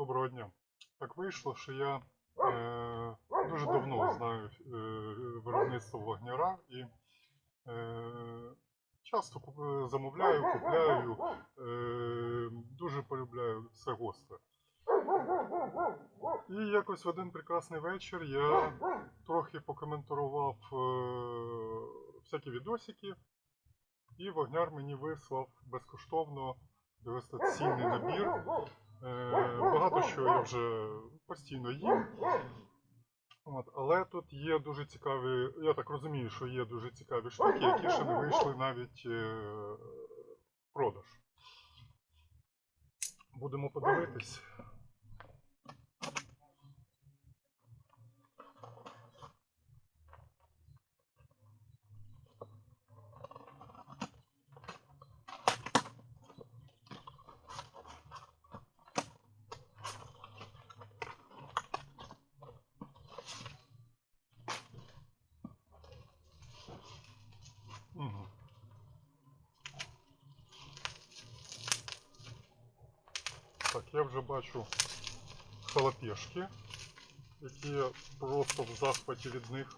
Доброго дня. Так вийшло, що я е, дуже давно знаю е, виробництво вогняра і е, часто замовляю, купляю, е, дуже полюбляю все гостре. І якось в один прекрасний вечір я трохи покоментував е, всякі відосики, і вогняр мені вислав безкоштовно дегустаційний набір. Е, багато що я вже постійно їм. От, але тут є дуже цікаві, я так розумію, що є дуже цікаві штуки, які ще не вийшли навіть е, в продаж. Будемо подивитись. Я вже бачу халапешки, які просто в захваті від них.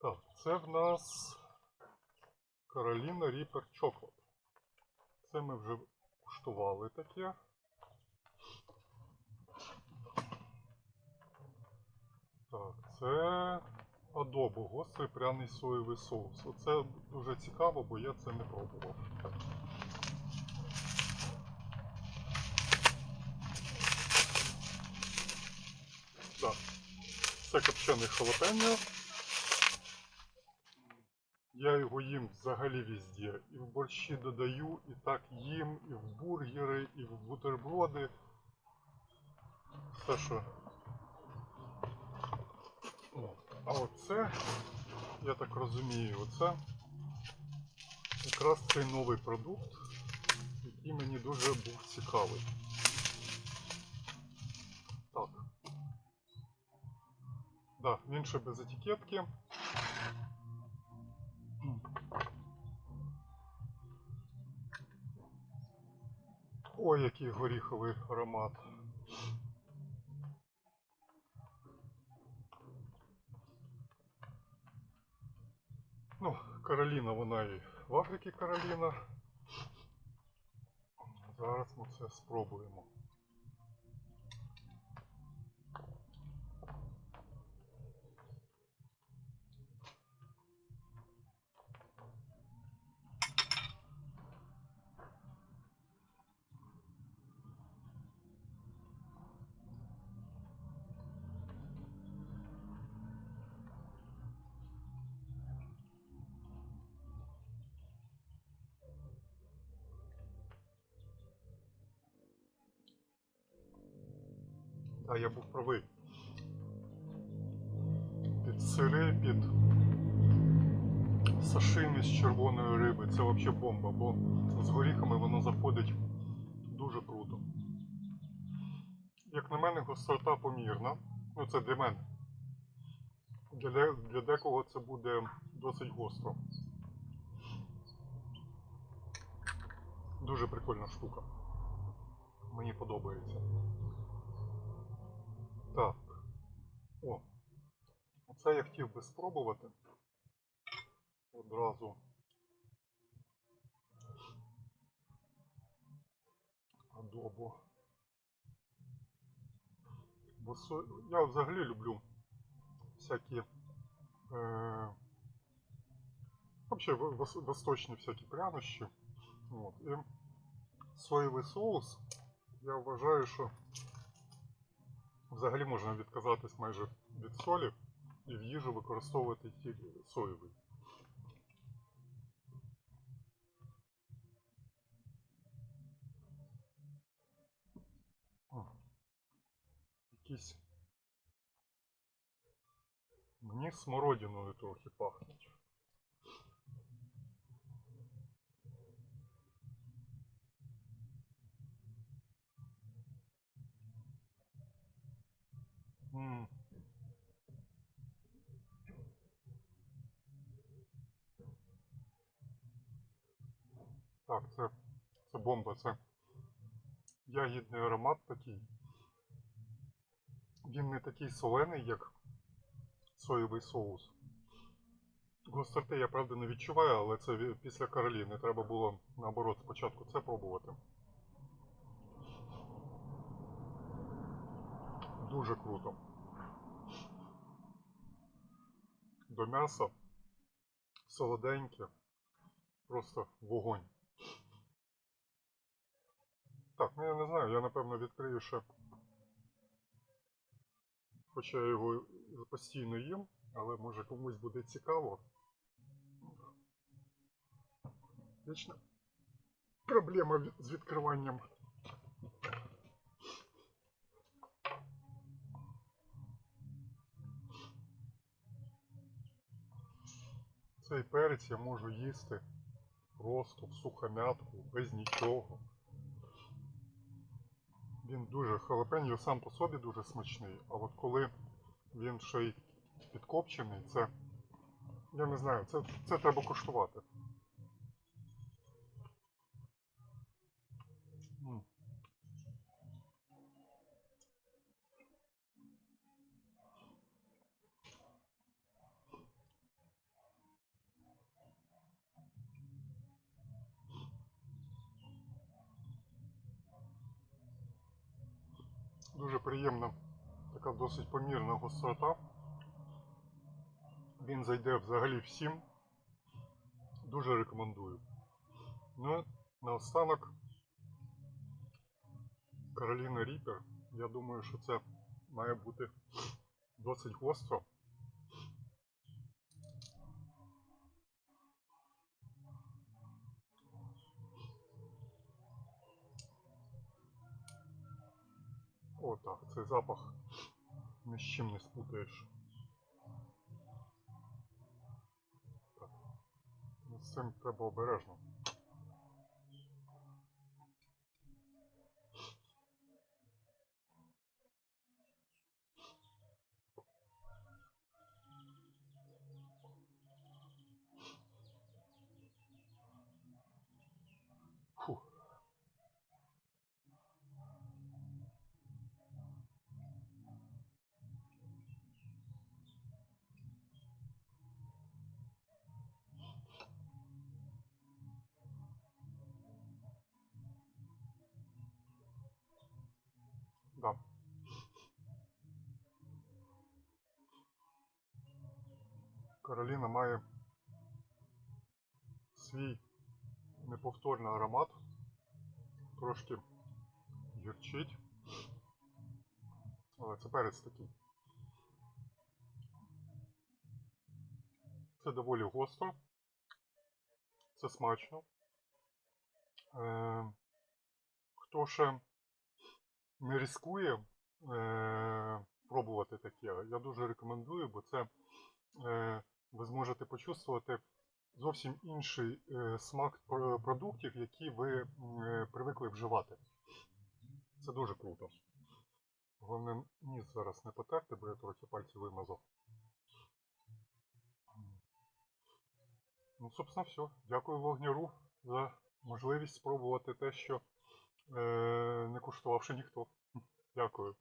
Так, це в нас Кароліна Ріпер Chocolate. Це ми вже куштували таке. Так, це адобо, гострий пряний соєвий соус. Оце дуже цікаво, бо я це не пробував. Так, це копчений халапеньо. Я його їм взагалі везде. І в борщі додаю, і так їм, і в бургери, і в бутерброди. Все, що О, А оце, я так розумію, оце якраз цей новий продукт, який мені дуже був цікавий. Так. Да, він ще без етикетки. Ой, який горіховий аромат. Ну, Кароліна, вона і в Африці Кароліна. Зараз ми це спробуємо. Та я був правий. Під сири, під сашимі з червоної риби. Це взагалі бомба, бо з горіхами воно заходить дуже круто. Як на мене, гострота помірна. Ну це для мене. Для, для декого це буде досить гостро. Дуже прикольна штука. Мені подобається. Так. О. Оце я хотів би спробувати. Одразу. Адобо. Бо я взагалі люблю всякі. Е... Вообще восточні всякі прянощі. От. І соєвий соус. Я вважаю, що Взагалі можна відказатись майже від солі і в їжу використовувати тільки соєвий. Якісь. Мені смородиною трохи пахнуть. Так, це, це бомба, це ягідний аромат такий. Він не такий солений, як соєвий соус. Гостроти я правда не відчуваю, але це після Кароліни. Треба було наоборот спочатку це пробувати. Дуже круто. До м'яса солоденьке, просто вогонь. Так, ну я не знаю, я напевно відкрию ще. Хоча я його постійно їм, але може комусь буде цікаво. Вічна проблема з відкриванням. Цей перець я можу їсти просто в сухомятку, без нічого. Він дуже халапеньо сам по собі дуже смачний, а от коли він ще й підкопчений, це. Я не знаю, це, це треба куштувати. М. Дуже приємна, така досить помірна гострота. Він зайде взагалі всім. Дуже рекомендую. Ну, наостанок Кароліна Ріпер. Я думаю, що це має бути досить гостро. О, так, цей запах ні з чим не спутаєш. Так. З цим треба обережно. Фух. Да. Кароліна має свій неповторний аромат. Трошки гірчить. Але це перець такий. Це доволі гостро. Це смачно. Е, хто ще не ризикує е, пробувати таке, я дуже рекомендую, бо це е, ви зможете почувствувати зовсім інший е, смак продуктів, які ви е, привикли вживати. Це дуже круто. Головне, ніс зараз не потерти, бо я трохи пальці вимазав. Ну, собственно, все. Дякую вогняру за можливість спробувати те, що е, не куштувавши ніхто. Дякую.